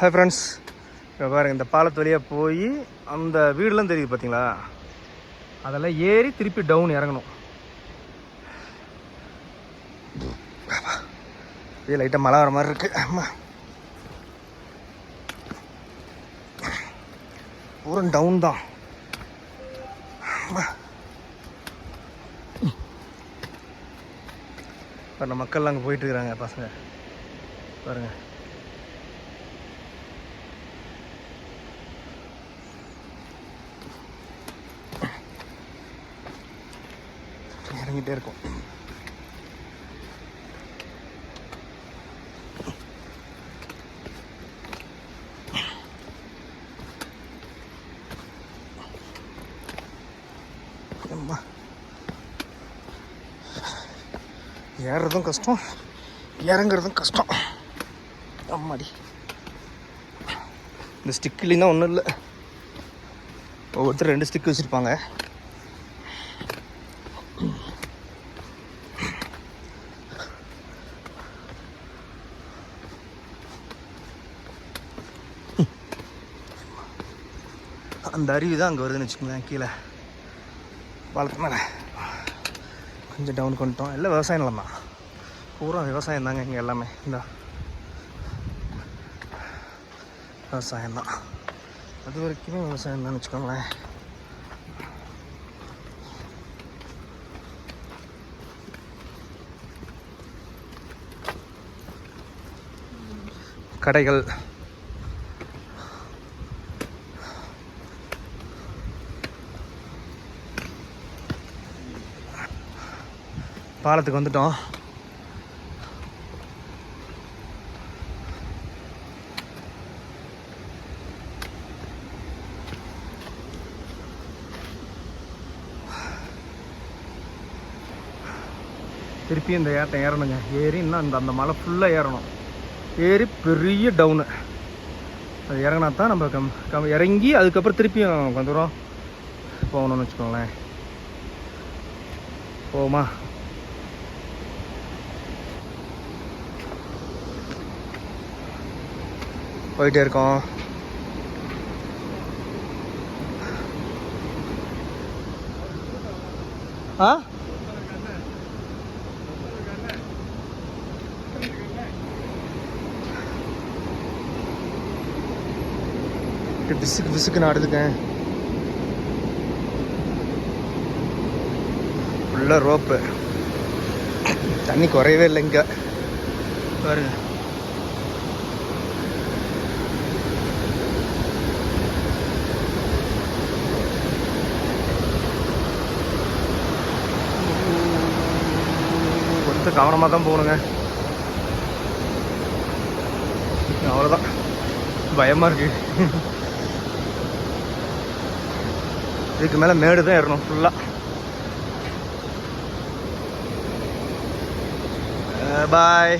Hi friends இப்போ பாருங்கள் இந்த பாலத்து வழியாக போய் அந்த வீடுலாம் தெரியுது பார்த்தீங்களா அதெல்லாம் ஏறி திருப்பி டவுன் இறங்கணும். இதே லைட்டாக மழை வர மாதிரி இருக்குது ஆமா பூரா டவுன் தான். இப்போ நம்ம மக்கள்லாம் அங்கே போயிட்டு இருக்கிறாங்க பசங்க. பாருங்கள் இறங்கிட்டே இருக்கும். ஏறுறதும் கஷ்டம் இறங்குறதும் கஷ்டம். அம்மாடி. இந்த ஸ்டிக் இல்லைன்னா ஒன்றும் இல்லை. ஒவ்வொருத்தர் ரெண்டு ஸ்டிக் வச்சுருப்பாங்க. அந்த அருவி தான் அங்கே வருதுன்னு வச்சுக்கோங்களேன் கீழே. பாலத்து மேலே. கொஞ்சம் டவுன் பண்ணிட்டோம் எல்லாம் விவசாயம் நிலம் தான். பூரா விவசாயம் தாங்க இங்கே எல்லாமே. இந்த. விவசாயம் தான். அது வரைக்குமே விவசாயம் தான் வச்சுக்கோங்களேன். கடைகள். பாலத்துக்கு வந்துட்டோம். திருப்பி இந்த ஏட்டம் ஏறணுங்க. ஏறி இன்னும் அந்த அந்த மலை ஃபுல்லாக ஏறணும். ஏறி பெரிய டவுனு அது இறங்கினா தான் நம்ம கம் கம் இறங்கி அதுக்கப்புறம் திருப்பியும் கொஞ்ச தூரம் போகணும்னு வச்சுக்கோங்களேன். போமா போயிட்டே இருக்கோம். ஆ? இப்படி பிசுக்கு நான் நாடுதுக்கேன் ஃபுல்லாக ரோப்பு. தண்ணி குறையவே இல்லை இங்கே பாருங்க. கொஞ்சம் கவனமாக தான் போகணுங்க. அவ்வளோதான் பயமாக இருக்கு. இதுக்கு மேலே மேடு தான் ஏறணும் ஃபுல்லாக பாய்